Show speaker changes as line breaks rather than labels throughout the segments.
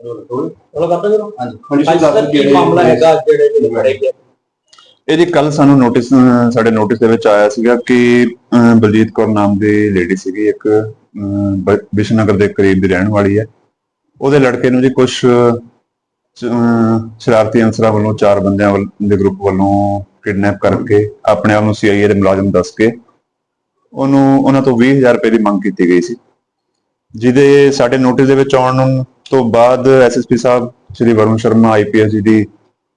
ਚਲੋ ਕਰਦਾ ਜਰੋ
ਹਾਂਜੀ
ਹਾਂਜੀ ਸਰ ਕੀ ਮਾਮਲਾ ਹੈਗਾ ਜਿਹੜੇ ਜਿਹੜੇ ਫੜੇ ਗਏ।
ਇਹ ਜੀ ਕੱਲ ਸਾਨੂੰ ਨੋਟਿਸ ਸਾਡੇ ਨੋਟਿਸ ਦੇ ਵਿੱਚ ਆਇਆ ਸੀਗਾ ਕਿ ਅਹ, ਬਲਜੀਤ ਕੌਰ ਨਾਮ ਦੀ ਲੇਡੀ ਸੀਗੀ ਇੱਕ ਅਹ, ਬ- ਦੇ ਕਰੀਬ ਦੀ ਰਹਿਣ ਵਾਲੀ ਹੈ। ਉਹਦੇ ਲੜਕੇ ਨੂੰ ਜੀ ਕੁਝ ਸ਼ਰਾਰਤੀ ਅਨਸਰਾਂ ਵੱਲੋਂ ਚਾਰ ਬੰਦਿਆਂ ਵੱਲ- ਦੇ ਗਰੁੱਪ ਵੱਲੋਂ ਕਿਡਨੈਪ ਕਰਕੇ ਆਪਣੇ ਆਪ ਨੂੰ ਸੀਆਈਏ ਦੇ ਮੁਲਾਜ਼ਮ ਦੱਸ ਕੇ ਉਹਨੂੰ ਉਹਨਾਂ ਤੋਂ 20000 ਰੁਪਏ ਦੀ ਮੰਗ ਕੀਤੀ ਗਈ ਸੀ। ਜਿਹਦੇ ਸਾਡੇ ਨੋਟਿਸ ਦੇ ਵਿੱਚ ਆਉਣ ਨੂੰ ਤੋਂ ਬਾਅਦ ਐਸਐਸਪੀ ਸਾਹਿਬ, ਸ਼੍ਰੀ ਵਰੁਣ ਸ਼ਰਮਾ ਆਈਪੀਐਸ ਜੀ ਦੀ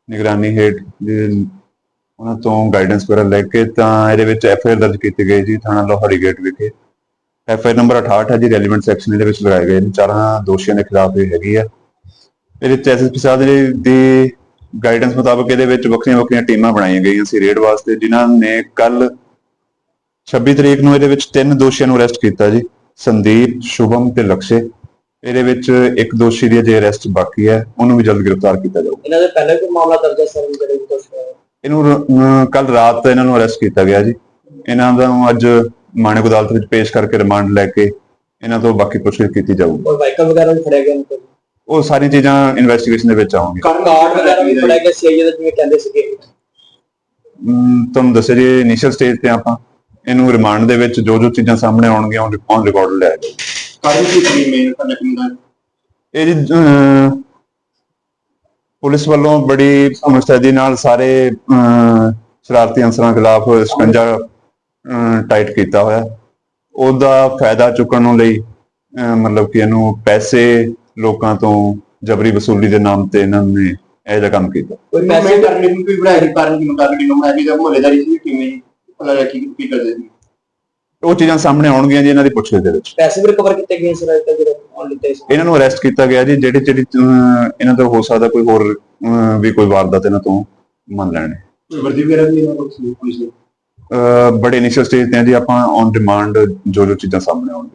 ਨਿਗਰਾਨੀ ਹੇਠ ਉਹਨਾਂ ਤੋਂ ਗਾਈਡੈਂਸ ਵਗੈਰਾ ਲੈ ਕੇ ਤਾਂ ਇਹਦੇ ਵਿੱਚ ਐਫਆਈਆਰ ਦਰਜ ਕੀਤੀ ਗਈ ਜੀ ਥਾਣਾ ਲੋਹਾਰੀ ਗੇਟ ਵਿਖੇ। ਐਫਆਈਆਰ ਨੰਬਰ 68 ਹੈ ਜੀ ਰੈਲੀਵੈਂਟ ਸੈਕਸ਼ਨ ਇਹਦੇ ਵਿੱਚ ਲਗਾਏ ਗਏ ਨੇ। ਚਾਰਾਂ ਦੋਸ਼ੀਆਂ ਦੇ ਖਿਲਾਫ ਇਹ ਹੈਗੀ ਆ। ਇਹਦੇ ਵਿੱਚ ਐਸਐਸਪੀ ਸਾਹਿਬ ਦੀ ਦੀ ਗਾਈਡੈਂਸ ਮੁਤਾਬਕ ਇਹਦੇ ਵਿੱਚ ਵੱਖਰੀਆਂ ਵੱਖਰੀਆਂ ਟੀਮਾਂ ਬਣਾਈਆਂ ਗਈਆਂ ਸੀ ਰੇਡ ਵਾਸਤੇ, ਜਿਨ੍ਹਾਂ ਨੇ ਕੱਲ 26 ਤਰੀਕ ਨੂੰ ਇਹਦੇ ਵਿੱਚ ਤਿੰਨ ਦੋਸ਼ੀਆਂ ਨੂੰ ਅਰੈਸਟ ਕੀਤਾ ਜੀ। ਸੰਦੀਪ, ਸ਼ੁਭਮ ਤੇ ਲਕਸ਼ੇ। ਇਹਦੇ ਵਿੱਚ ਇੱਕ ਦੋਸ਼ੀ ਦੀ ਅਜੇ ਅਰੈਸਟ ਬਾਕੀ ਹੈ ਉਹਨੂੰ ਵੀ ਜਲਦ ਗ੍ਰਿਫਤਾਰ ਕੀਤਾ ਜਾਊਗਾ।
ਇਹਨਾਂ ਦੇ ਪਹਿਲੇ ਕੋਈ ਮਾਮਲਾ ਦਰਜ ਹੈ ਸਰ ਜਿਹੜੇ ਵੀ ਦੋਸ਼
ਇਹਨੂੰ ਕੱਲ ਰਾਤ ਇਹਨਾਂ ਨੂੰ ਅਰੈਸਟ ਕੀਤਾ ਗਿਆ ਜੀ। ਇਹਨਾਂ ਦਾ ਅੱਜ ਮਾਣਕ ਅਦਾਲਤ ਵਿੱਚ ਪੇਸ਼ ਕਰਕੇ ਰਿਮਾਂਡ ਲੈ ਕੇ ਇਹਨਾਂ ਤੋਂ ਬਾਕੀ ਪੁੱਛਗਿੱਛ ਕੀਤੀ ਜਾਊਗੀ।
ਕੋਈ ਵਾਹੀਕਲ ਵਗੈਰਾ ਵੀ ਫੜਿਆ ਗਿਆ ਕੋਈ?
ਉਹ ਸਾਰੀਆਂ ਚੀਜ਼ਾਂ ਇਨਵੈਸਟੀਗੇਸ਼ਨ ਦੇ ਵਿੱਚ ਆਉਣਗੀਆਂ।
ਕਾਰਡ ਵਗੈਰਾ ਵੀ ਫੜਿਆ ਗਿਆ ਸੀਆਈਏ ਦਾ ਜਿਵੇਂ ਕਹਿੰਦੇ ਸੀਗੇ।
ਤੁਹਾਨੂੰ ਦੱਸਿਆ ਜੀ ਇਨੀਸ਼ੀਅਲ ਸਟੇਜ ਤੇ ਆਪਾਂ ਇਹਨੂੰ ਰਿਮਾਂਡ ਦੇ ਵਿੱਚ ਜੋ ਜੋ ਚੀਜ਼ਾਂ ਸਾਹਮਣੇ ਆਉਣਗੀਆਂ ਔਨ ਰਿਕਾਰਡ ਲੈ ਜਾਓ
ਕਾਰਨ ਕੀ ਸੀ ਮੇਨ ਕੰਡਕਟਿੰਗ ਦਾ
ਇਹ ਜੀ ਅਹ, ਪੁਲਿਸ ਵੱਲੋਂ ਬੜੀ ਮੁਸਤੈਦੀ ਨਾਲ ਸਾਰੇ ਅਹ, ਸ਼ਰਾਰਤੀ ਅਨਸਰਾਂ ਖਿਲਾਫ ਸ਼ਿਕੰਜਾ ਟਾਈਟ ਕੀਤਾ ਹੋਇਆ। ਉਹਦਾ ਫਾਇਦਾ ਚੁੱਕਣ ਨੂੰ ਲਈ ਅਹ, ਮਤਲਬ ਕਿ ਇਹਨੂੰ ਪੈਸੇ ਲੋਕਾਂ ਤੋਂ ਜਬਰੀ ਵਸੂਲੀ ਦੇ ਨਾਮ ਤੇ ਇਹਨਾਂ ਨੇ ਇਹ ਜਿਹਾ ਕੰਮ ਕੀਤਾ।
ਕੋਈ
ਪੈਸੇ ਕਰਨੇ ਨੂੰ ਕੋਈ ਸੀ ਕਾਰਨ ਕੀ ਮੁਤਾਬਕ ਨੂੰ ਬਣਾਇਆ ਸੀ ਜਦ ਮੁਹੱਲੇਦਾਰੀ ਸੀ ਕਿਵੇਂ ਪਤਾ ਲੱਗਾ ਕੀ ਕੀ ਕਰਦੇ ਸੀ?
ਉਹ ਚੀਜ਼ਾਂ ਸਾਹਮਣੇ ਆਉਣਗੀਆਂ ਜੀ ਇਹਨਾਂ ਦੀ ਪੁੱਛਗਿੱਛ ਦੇ ਵਿੱਚ।
ਪੈਸੇ ਵੀ ਰਿਕਵਰ ਕੀਤੇ ਗਏ ਸਰ ਅਜੇ ਤੱਕ ਜਿਹੜੇ ਔਨ ਲਿੱਤੇ ਸੀ?
ਇਹਨਾਂ ਨੂੰ ਅਰੈਸਟ ਕੀਤਾ ਗਿਆ ਜੀ ਜਿਹੜੀ ਜਿਹੜੀ ਅਹ, ਇਹਨਾਂ ਤੋਂ ਹੋ ਸਕਦਾ ਕੋਈ ਹੋਰ ਅਹ, ਵੀ ਕੋਈ ਵਾਰਦਾਤ ਇਹਨਾਂ ਤੋਂ ਮੰਨ ਲੈਣੇ।
ਵਰਦੀ ਵਗੈਰਾ ਵੀ ਇਹਨਾਂ ਕੋਲ ਸੀ ਪੁਲਿਸ ਨੇ
ਅਹ, ਬੜੇ ਇਨੀਸ਼ੀਅਲ ਸਟੇਜ ਤੇ ਆ ਜੀ ਆਪਾਂ ਔਨ ਡਿਮਾਂਡ ਜੋ ਜੋ ਚੀਜ਼ਾਂ ਸਾਹਮਣੇ ਆਉਣ।